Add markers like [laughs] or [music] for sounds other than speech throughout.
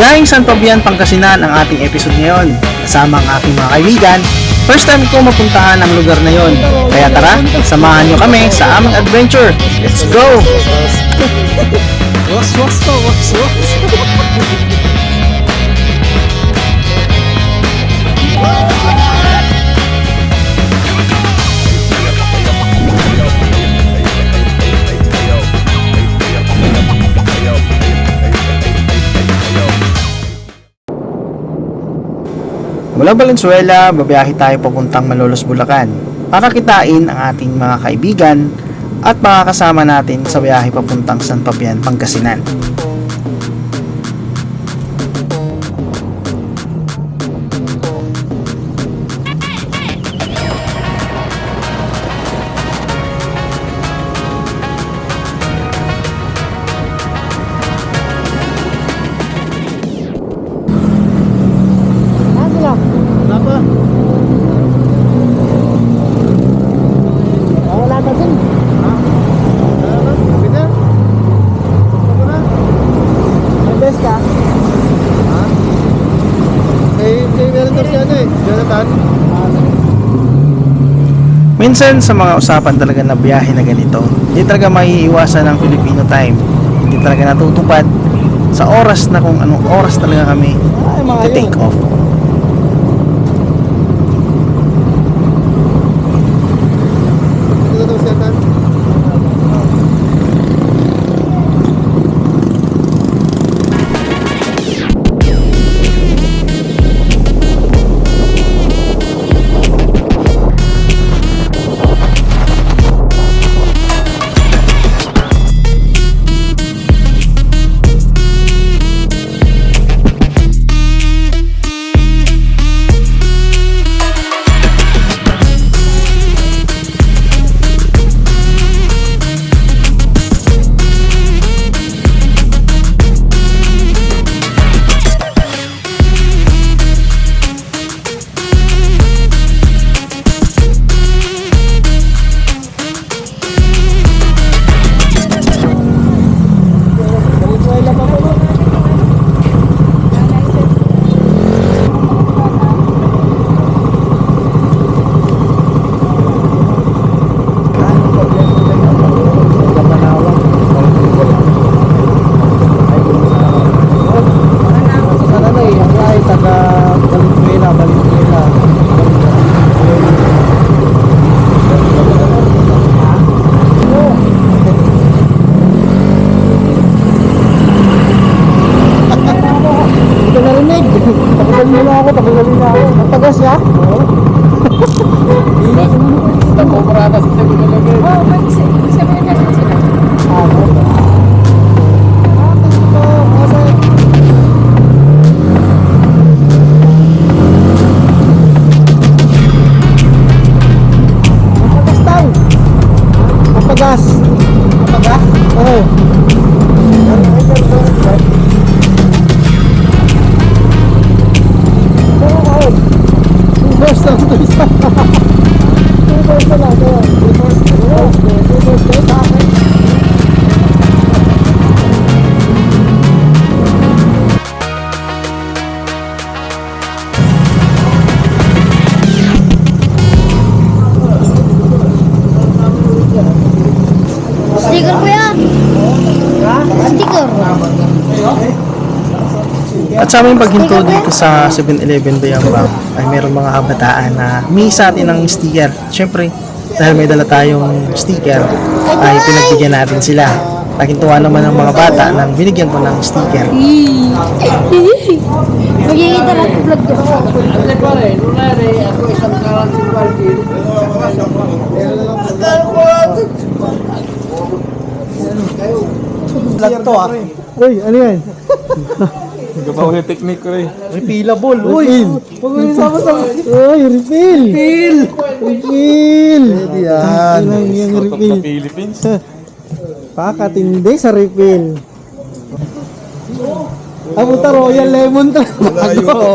Biyahing San Fabian, Pangasinan ang ating episode ngayon. Kasama ang aking mga kaibigan. First time ko mapuntahan ang lugar na yon. Kaya tara, samahan nyo kami sa aming adventure. Let's go! [laughs] Was. [laughs] Mula Valenzuela, babiyahe tayo papuntang Malolos, Bulacan para kitain ang ating mga kaibigan at mga kasama natin sa biyahe papuntang San Fabian, Pangasinan. Minsan sa mga usapan talaga na biyahe na ganito, hindi talaga maiiwasan ng Filipino time. Hindi talaga natutupad sa oras na kung anong oras talaga kami to take off. Niya? Oo. Temporada sa sa aming paghinto dito sa 7-Eleven Bayambang ay meron mga kabataan na may sa atin ng sticker. Siyempre, dahil may dala tayong sticker, ay pinagbigyan natin sila. Nakintuwa naman ng mga bata nang binigyan ko ng sticker. Magiging lang ang vlog ko. Vlog to ah. Uy, ano yan? [laughs] Gabaw yung technique ko rin. Refillable. Uy, huwag mo sama sa... Uy, refill. Refill. Refill. Pwede yan. Yung refill. Philippines. [laughs] Pakatindi sa refill. Ah, puta, Royal Lemon talaga. Layo ka pa.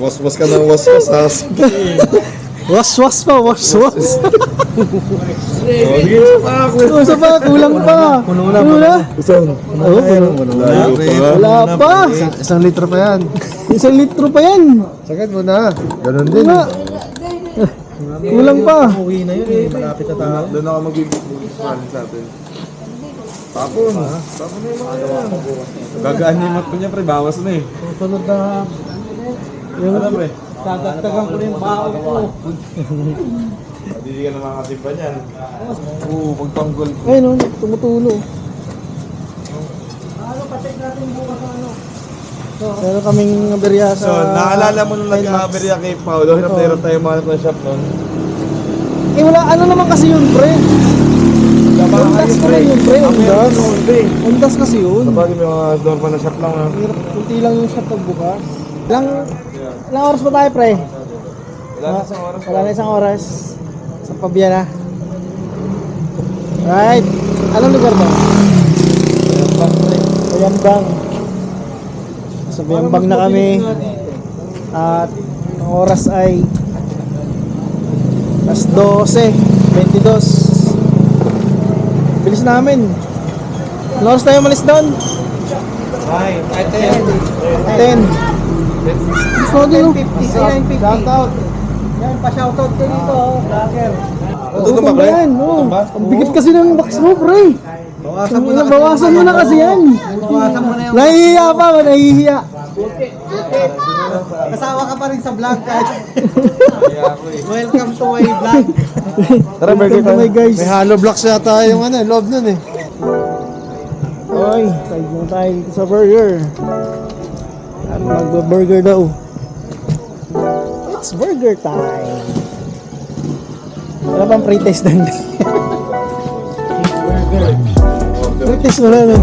Was-was ka ng was-was. [laughs] Pa. Oh, sige, isa pa ako. Oh, isa pa, kulang pa. Puno na. Puno na. Isang. Oo, puno. Pa. Wala pa. Isang litro pa yan. [laughs] Isang litro pa yan. Sagad mo na. Ganon din. Wala. Kulang pa. Uwi na yun eh. Malapit na tayo. Doon ako magbibigay sa atin. Tapon. Tapon na yung mga yan. Gagaan niya pre. Bawas na eh. Susunod na. Yung ano pre? Dadagdagan ko na yung bao ko. Hindi ka na makasimpa niyan. Oo, pagtanggol. Ayun, no, tumutulo. Meron kaming aberya sa... So, naalala mo nung nag-aberya kay Paolo, hirap na hirap tayo manap ng shop noon. Eh wala, ano naman kasi yun, pre? Undas ko lang yun, pre. Undas. Undas kasi yun. Sabagay may mga normal na shop lang. ah. Hirap, kunti lang yung shop pagbukas. Ilang, ilang oras ba tayo, pre? Wala na isang oras. Wala na isang oras. Sa Pabiana. Right. Anong lugar ba? Bayambang. Sa Bayambang na kami. At ang oras ay alas 12, 22. Bilis namin. Anong oras tayo malis doon? Ay, 10. Gusto din, no? 950. Shout out. Yan, pa-shoutout ko dito, vlogger. Tutugan ba, pre? Oh. Ba? Ang bigat kasi ng box mo, pre. Bawasan Ang bawasan mo na kasi yan. Bawasan mo na yung... Nahihiya pa, nahihiya. Kasawa ka pa rin sa vlog kahit... Welcome to my vlog. Tara, Welcome to my guys. May hollow blocks yata yung ano, loob nun eh. Oy, side mo tayo dito sa burger. Magba-burger daw? It's burger time. Wala bang pre-test doon? [laughs] pre-test mo na nun.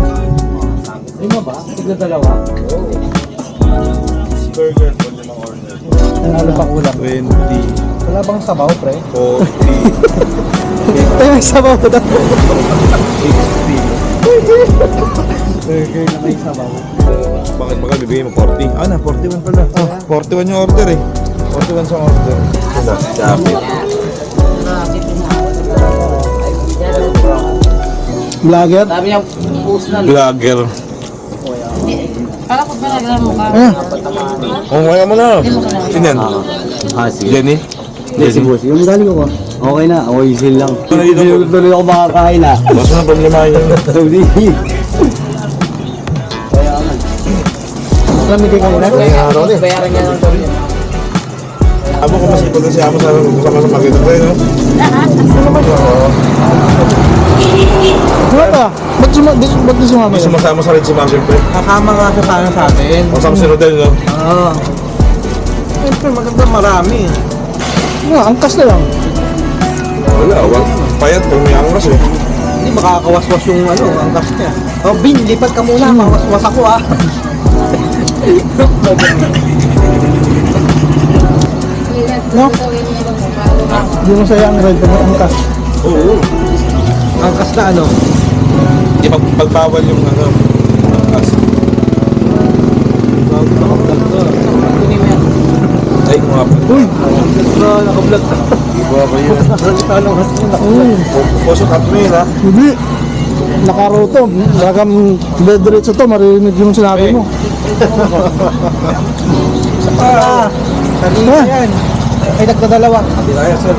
Burger po limang order. Ano pa kulang? 20, Wala bang sabaw, pre? 40, Ay, may sabaw daw. 60. Burger na may sabaw. Bakit baka bibigay mo 40? Ah na, 41 pala. 41 yung order eh. 41 sa order. Ito Sabi. Vlogger? Vlogger. Kala ko ba naglan mo ka? Ah, Oh, kaya mo na. Sino yan? Ah, sige. Jenny? Hindi, si boss. Yung galing ko. Okay na. Okay, chill lang. Ano? Tuloy- ako makakain ah. Mas na problema yun. [laughs] Saudi. Lamig kayo kanina? araw din. Bayaran niya ng tuloy. Amo ko masipag kasi ako sa sama sa pagkita ko no? Ano ba? Ba't suma, di, ba't di sumama May yun? sumasama sa rin si Ma'am siyempre. Kasama nga sa sana sa atin. Kasama si Rodel no? Oo. Siyempre, maganda marami. Nga, angkas na lang. Wala, wag. Payat pag may angras eh. Hindi makakawaswas yung ano, angkas niya. Oh, Bin, lipat ka muna. Mawaswas ako ah. [laughs] No? Hindi mo saya ang red pag angkas. Oo. Angkas na ano? Di pag pagbawal yung ano, angkas. Ay, mga pa. Uy! Na, naka-vlog ka. Iba ba yun? Uy, Puso cut mo yun ha? hindi. Nakaroto. Lagam diretso to, marinig yung sinabi mo. Ah, kanina yan. Ay, nagdadalawa. Hindi kaya sir.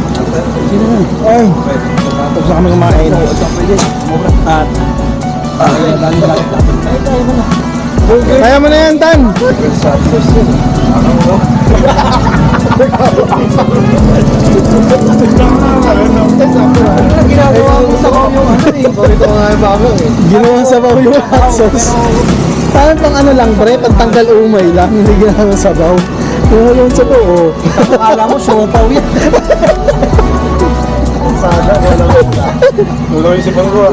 Sino yan? Ay, tapos na kami kumain. At, kaya mo na yan, Tan. Ginagawa mo ano eh. Eh. Ginawa sa baw yung hot sauce. Parang pang ano lang, pre, pagtanggal umay lang, [laughs] hindi ginagawa sa baw. Yung yung sa buo. Akala mo, siopaw yan. [laughs] Sada, wala. Wala yung sipan ko ah.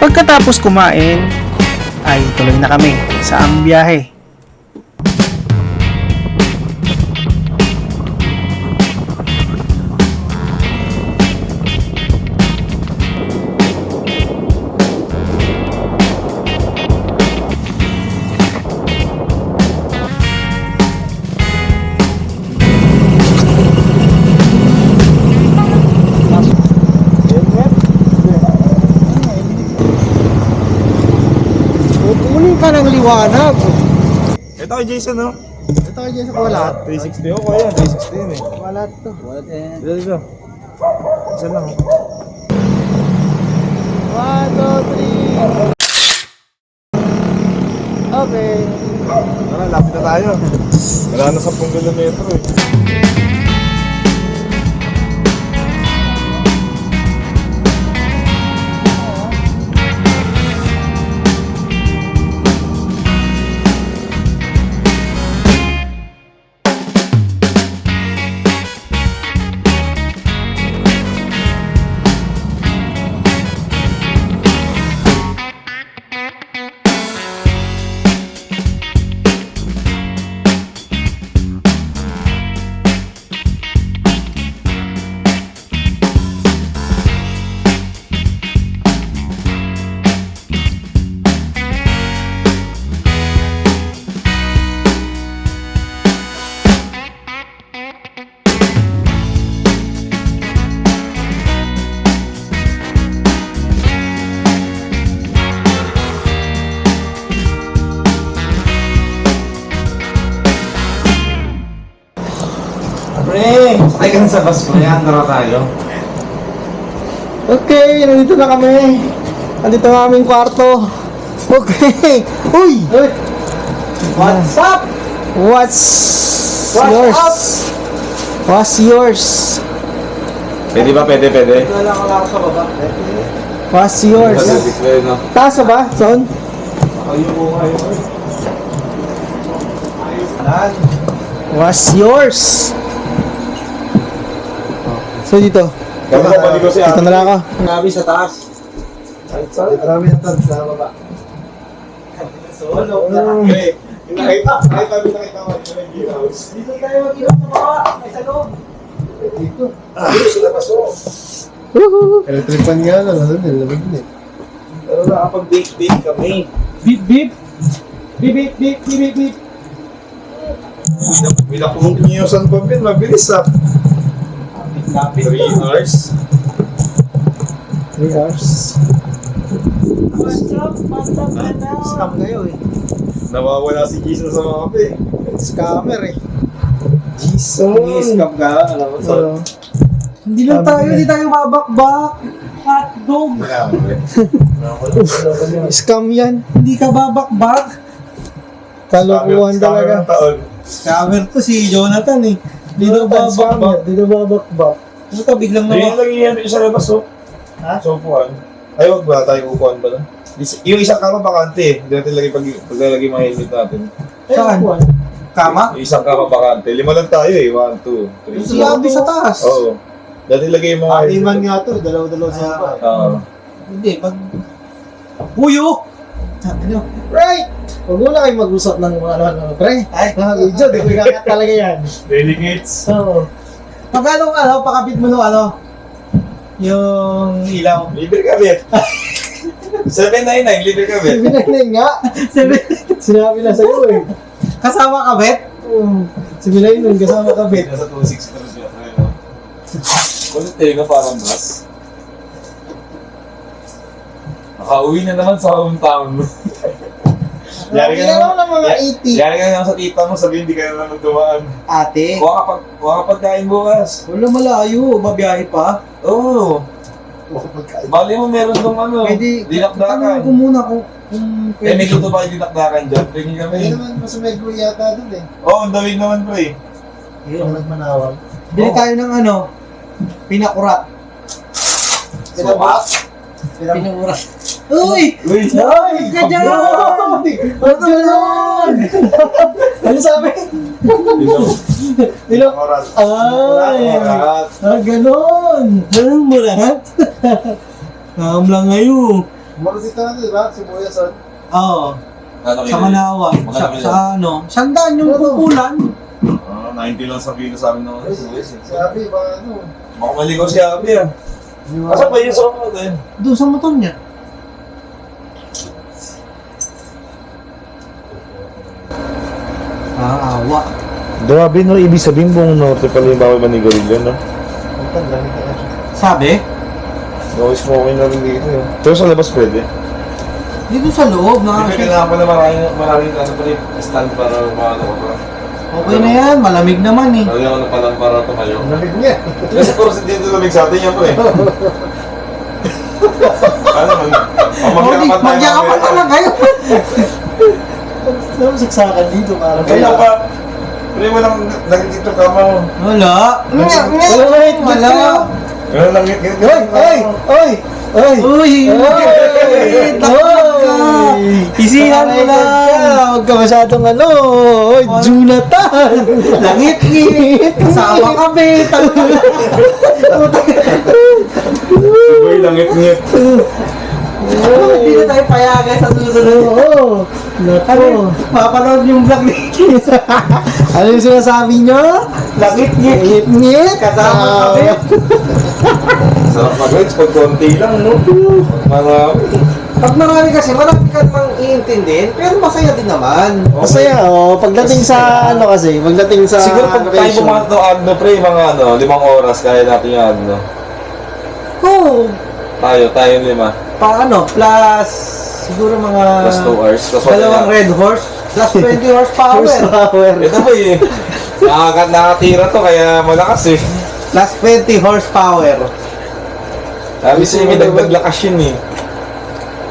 Pagkatapos kumain, ay tuloy na kami sa aming biyahe. Liwanag. Ito kay Jason, no? Ito kay Jason ko lahat. 360 ako kaya, 360 yun eh. Wala to. Dito, dito. Isa lang. oh. One, two, three. Okay. Tara, lapit na tayo. Wala na 10 kilometro eh. Pre, sakay ka na sa bus ko yan. Tara tayo. Okay, nandito na kami. Nandito na aming kwarto. Okay. Uy! What's up? What's, yours? What's yours? Pwede ba? Pwede, pwede. What's yours? display, no? Taas na ba, Son? What's yours? So dito. Kami na pali ko si Dito na lang ako. Grabe sa taas. Marami na tayo sa baba. Solo. Okay. Nakita, nakita, nakita mo yung house. Dito tayo mag-inom sa baba. May sa loob. Dito. Ah, dito sila paso. Woohoo! Electripan nga lang. Ano nila? eh. Pero nakapag-date-date kami. Beep beep. Beep beep beep beep beep beep. Pinapulong niyo sa pagpin, mabilis ah. 3 hours. 3 hours. Scam kayo eh. Nawawala si Jason sa mga kape. Scammer eh. Jason! Nag-scam ka, alam mo, so. So, Hindi lang tayo, hindi tayo babakbak. Hotdog. scam yan. Hindi ka babakbak. Kalokohan talaga. taon. Scammer to si Jonathan eh. Hindi daw babakbak. Hindi na babakbak. Puta, biglang Ayun nawa. lang yan sa labas, oh. Ha? So, upuan. Ay, wag ba tayo upuan ba na? Yung isang kama bakante, hindi natin lagay pag paglalagay mga helmet natin. Saan? Kama? Yung isang kama bakante. Lima lang tayo eh. One, two, three. Si Abby sa taas. Oo. Dati lagay yung mga Aliman nga to. Dalawa-dalawa sa baba. Oo. Hindi, pag... Puyo! Ano? Right! Huwag muna kayo mag-usap ng mga ano-ano. Pre, Ay. mga video. Di ko ikangat talaga yan. Delegates. So, Magkano ano, pakapit mo no ano? Yung ilaw. Libre kabit. [laughs] 799, libre kabit. binigay nga. Sinabi na sa'yo eh. Kasama kabit? Um, si Bilay nun, kasama ka, Bet. Nasa 260 na siya. Kulit tayo na parang bus. Nakauwi na naman sa hometown mo. Yari ka naman. ng mga Ya- 80. Yari ka naman sa tita mo, sabihin hindi ka na naman dumaan. Ate. Kuha ka pag, kuha ka pagkain bukas. Wala malayo, mabiyahe pa. Oo. Bali mo meron dong ano, Pwede, tanong ko dinakdakan. muna kung, kung Eh, may luto ba yung dinakdakan dyan? Tingin kami. Hindi naman masamegro yata dun eh. Oo, oh, ang dawig naman ko eh. Yung nagmanawag. Bili tayo ng ano, pinakurat. Sopa? Pinakurat. Uy! Uy! Uy! Ka dyan! Ba't ganun? ano sabi? Dilo. Oras. Ay! Oras. Ah, ganun! Ganun mo lahat? Kaam lang ngayon. Marusita na diba? Si Buya Son. Oo. Ano Sa Manawa. Sa, sa ano? Sandaan yung Ano? pupulan. Ah, 90 lang sabihin ko sa amin ng Sabi ba ano? Baka maligaw si Abby ah. Asa ba yung sa din? Doon sa motor niya. Ah, awa. Grabe no, ibig sabihin buong norte pala yung bawal manigarilyo, no? Sabi? No smoking na rin dito eh. Pero sa labas pwede. Dito sa loob, Hindi nakakasya. kailangan pa na maraming, maraming ano pa rin, stand para maano ko pa. Okay na yan, malamig naman eh. Lagyan ko na pala para tumayo. Lamig niya. Kasi puro si dito lamig sa atin yan po eh. Ano man? Oh, Mag- Magyakapan ka lang kayo. Ano saksakan dito parang Kaya pa. Pre, walang nakikita ka mo. Wala. Nga, nga. Wait, Wala. Walang nakikita Oy! Oy! Oy! Oy! Uy! Oy! Oy! Isihan mo lang. Huwag ka masyadong ano! Oy! Jonathan! Langit-ngit. Kasama kami. Boy, langit-ngit. Hindi na tayo payagan sa susunod. Oo! Naku! Papanood yung vlog ni Kiss. [laughs] Ano yung sinasabi nyo? Langit-ngit. Ngit! Kasama kami. [laughs] Sarap mag-rides pag konti lang, no? Marami. Pag marami kasi, marami ka namang iintindihin, pero masaya din naman. Masaya, oh. Pagdating sa ano kasi, pagdating sa Siguro pag tayo bumangat ng ano, pre, mga ano, limang oras, kaya natin yung ano. Oh, Tayo, tayo lima. Paano? Plus, siguro mga... Plus 2 hours. Plus one Dalawang red horse. Plus 20 horsepower. [laughs] Horsepower. Ito po eh. Nakakat nakatira to, kaya malakas eh. Plus 20 horsepower. Sabi siya, may dagdag lakas yun eh.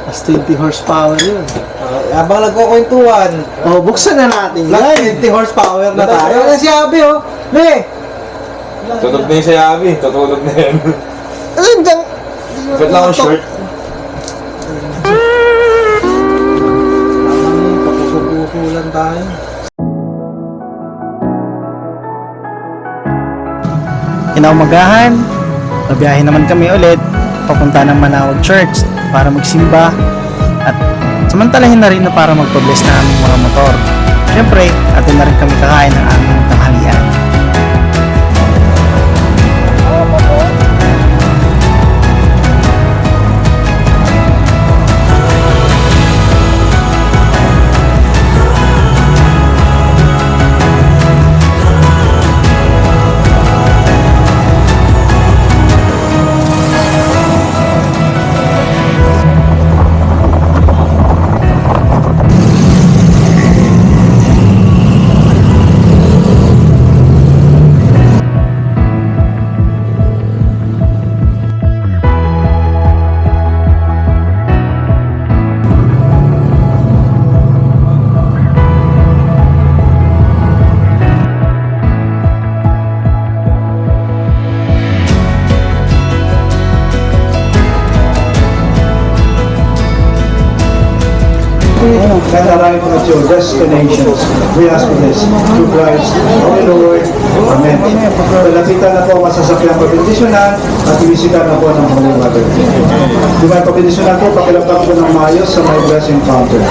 Mas 20 horsepower yun. Uh, habang nagkukwentuhan, Oh, buksan na natin plus yan. 20 horsepower na tayo. Ano si Abi oh? Be! Tunog na yung sa Yabi, tutulog na yan. Ano dyan? Ba't lang ang short? Papuso-puso lang tayo. Kinaumagahan, nabiyahe naman kami ulit papunta ng Manawag Church para magsimba at samantalahin na rin na para magpabless na aming mga motor. Siyempre, atin na rin kami kakain ng aming destinations. We ask this through Christ, our Lord. Amen. Palapitan na po ang masasakyan pabindisyonan at ibisikan na po ng Holy Mother. Kung may pabindisyonan po, pakilapang po ng maayos sa my blessing fountain.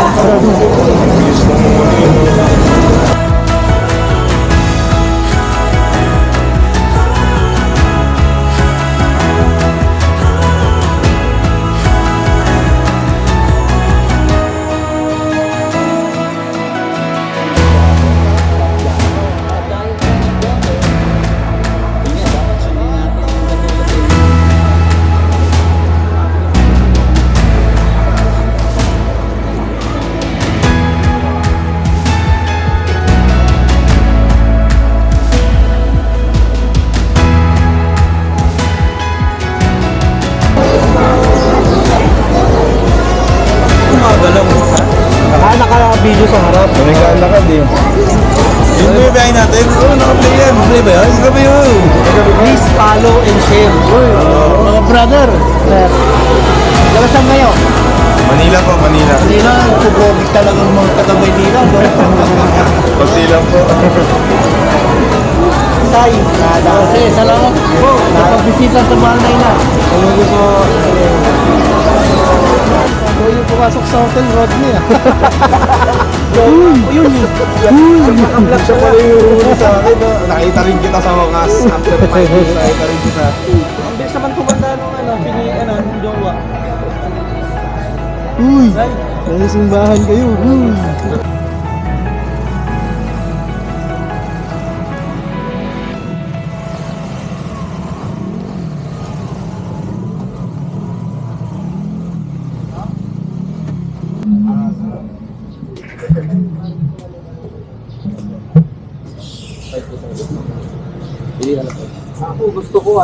Sa harap. May kalakad eh. Yung may biyahe natin? Oo, naka-play yan. Play ba yan? Gabi yun. Please follow and share. Mga brother. Dala saan? Manila po, Manila. Nila, kubrobik talaga ng mga katabay nila. Pagsi lang po. Tay, nada. Kasi, salamat po. Nakapisita sa mahal na ina. Ano gusto? Ako yung pumasok sa hotel, Rodney ah. Yun yun. Naka-vlog siya pala yung huli sa akin. no? Nakita rin kita sa wakas. After 5 years, [laughs] nakita rin kita. Ang bilis naman tumanda nung ano, pini, ano, jowa. Uy! May simbahan kayo. Uy!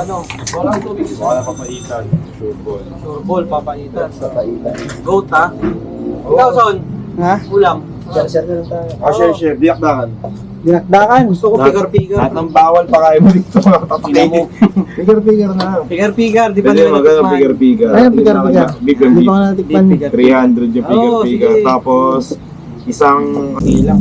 Ano, walang tubig. Baka napapaitan. Sure ball. Surbol, papaitan. Goat ha? Ikaw, Son? Ha? Ulam. Ah, share, share. Biyakdakan. Dinakdakan. Gusto ko pigar-pigar. Lahat ng bawal pa kayo dito Tingnan mo. Pigar-pigar na. Pigar-pigar, di ba nila natikman? pigar-pigar. Ayun, pigar-pigar. Big and Hindi big. pa natikman. Pigar. 300 yung pigar-pigar. sige. Tapos, isang ilang.